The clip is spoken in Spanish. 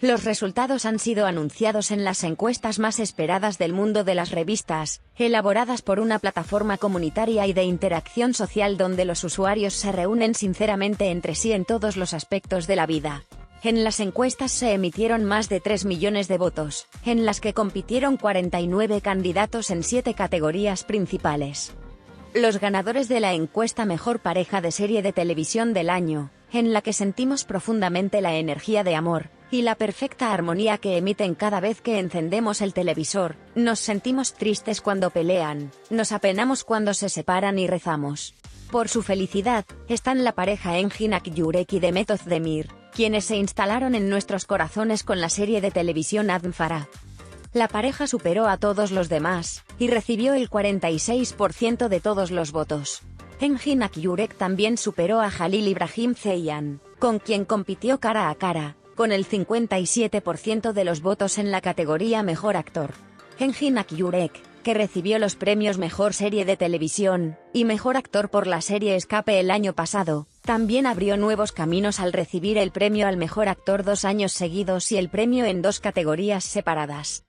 Los resultados han sido anunciados en las encuestas más esperadas del mundo de las revistas, elaboradas por una plataforma comunitaria y de interacción social donde los usuarios se reúnen sinceramente entre sí en todos los aspectos de la vida. En las encuestas se emitieron más de 3 millones de votos, en las que compitieron 49 candidatos en 7 categorías principales. Los ganadores de la encuesta Mejor Pareja de Serie de Televisión del Año, en la que sentimos profundamente la energía de amor, y la perfecta armonía que emiten cada vez que encendemos el televisor, nos sentimos tristes cuando pelean, nos apenamos cuando se separan y rezamos. Por su felicidad, están la pareja Enginak Yurek y Demetov Demir, quienes se instalaron en nuestros corazones con la serie de televisión Admfara. La pareja superó a todos los demás, y recibió el 46% de todos los votos. Enginak Yurek también superó a Jalil Ibrahim Zeyan, con quien compitió cara a cara, con el 57% de los votos en la categoría Mejor Actor. Enginak Yurek, que recibió los premios Mejor Serie de Televisión y Mejor Actor por la serie Escape el año pasado, también abrió nuevos caminos al recibir el premio al Mejor Actor dos años seguidos y el premio en dos categorías separadas.